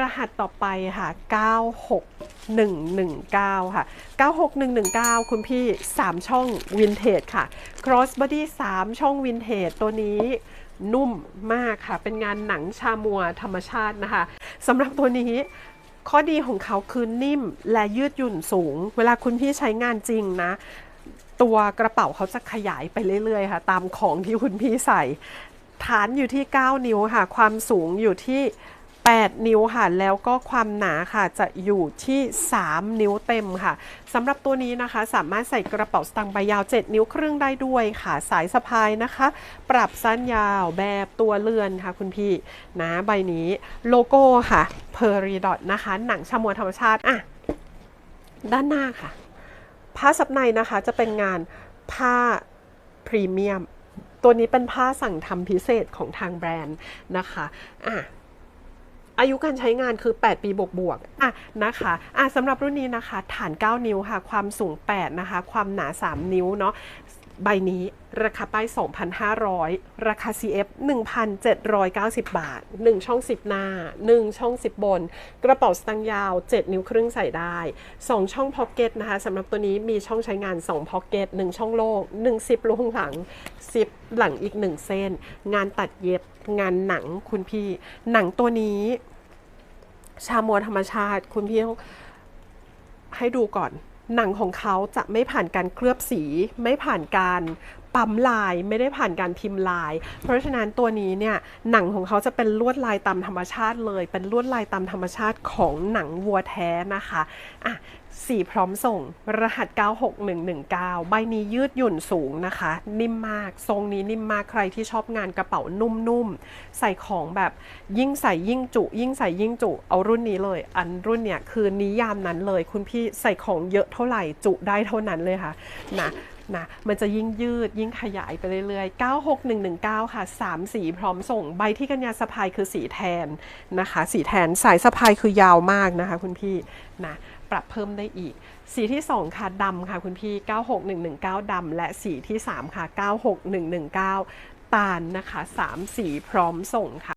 รหัสต่อไปค่ะ 96119 ค่ะ 96119 คุณพี่ 3 ช่องวินเทจค่ะ cross body 3 ช่องวินเทจตัวนี้นุ่มมากค่ะ เป็นงานหนังชามัวธรรมชาตินะคะสำหรับตัวนี้ข้อดีของเขาคือนิ่มและยืดหยุ่นสูง เวลาคุณพี่ใช้งานจริงนะ ตัวกระเป๋าเขาจะขยายไปเรื่อยๆค่ะ ตามของที่คุณพี่ใส่ ฐานอยู่ที่ 9 นิ้วค่ะ ความสูงอยู่ที่ 8 นิ้วค่ะ แล้วก็ความหนาค่ะจะอยู่ที่ 3 นิ้วเต็มค่ะสำหรับตัวนี้นะคะ สามารถใส่กระเป๋าสตางค์ใบยาว 7 นิ้วครึ่งได้ด้วยค่ะ สายสะพายนะคะ ปรับสั้นยาวแบบตัวเลื่อนค่ะคุณพี่นะใบนี้โลโก้ค่ะ p e r i d o t นะคะ หนังชมวธรรมชาติอะด้านหน้าค่ะ ผ้าซับในนะคะจะเป็นงานผ้าพรีเมียม ตัวนี้เป็นผ้าสั่งทำพิเศษของทางแบรนด์นะคะอะ อายุการใช้งานคือ 8 ปีบวกบวกอะนะคะอะสำหรับรุ่นนี้นะคะ ฐาน 9 นิ้วค่ะ ความสูง 8 นะคะ ความหนา 3 นิ้วเนาะ ใบนี้ราคาป้าย 2,500 ราคา CF 1,790 บาท 1 ช่อง 10 หน้า 1 ช่อง 10 บน กระเป๋าสตางค์ยาว 7 นิ้วครึ่งใส่ได้ 2 ช่องพ็อกเก็ตนะคะสำหรับตัวนี้มีช่องใช้งาน 2 พ็อกเก็ต 1 ช่องโล่ง1ซิปลูกหลังซิปหลังอีก 1 เส้น งานตัดเย็บ งานหนังคุณพี่ หนังตัวนี้ ชามัวธรรมชาติคุณพี่ให้ดูก่อน หนังของเขาจะไม่ผ่านการเคลือบสี ไม่ผ่านการ ปั๊มลายไม่ได้ผ่านการพิมพ์ลาย เพราะฉะนั้นตัวนี้เนี่ยหนังของเขาจะเป็นลวดลายตามธรรมชาติเลย เป็นลวดลายตามธรรมชาติของหนังวัวแท้นะคะอะสีพร้อมส่งรหัส 96119 ใบนี้ยืดหยุ่นสูงนะคะ นิ่มมาก ทรงนี้นิ่มมากใครที่ชอบงานกระเป๋านุ่มๆ ใส่ของแบบยิ่งใส่ยิ่งจุ ยิ่งใส่ยิ่งจุ เอารุ่นนี้เลย อันรุ่นเนี่ยคือนิยามนั้นเลย คุณพี่ใส่ของเยอะเท่าไหร่จุได้เท่านั้นเลยค่ะนะ นะมันจะยิ่งยืดยิ่งขยายไปเรื่อยๆ 96119 ค่ะ 3 สีพร้อมส่ง ใบที่กัญญาสะพายคือสีแทนนะคะ สีแทนสายสะพายคือยาวมากนะคะคุณพี่นะปรับเพิ่มได้อีก สีที่ 2 ค่ะดำค่ะคุณพี่ 96119 ดำและสีที่ 3 ค่ะ 96119 ตาลนะคะ 3 สีพร้อมส่งค่ะ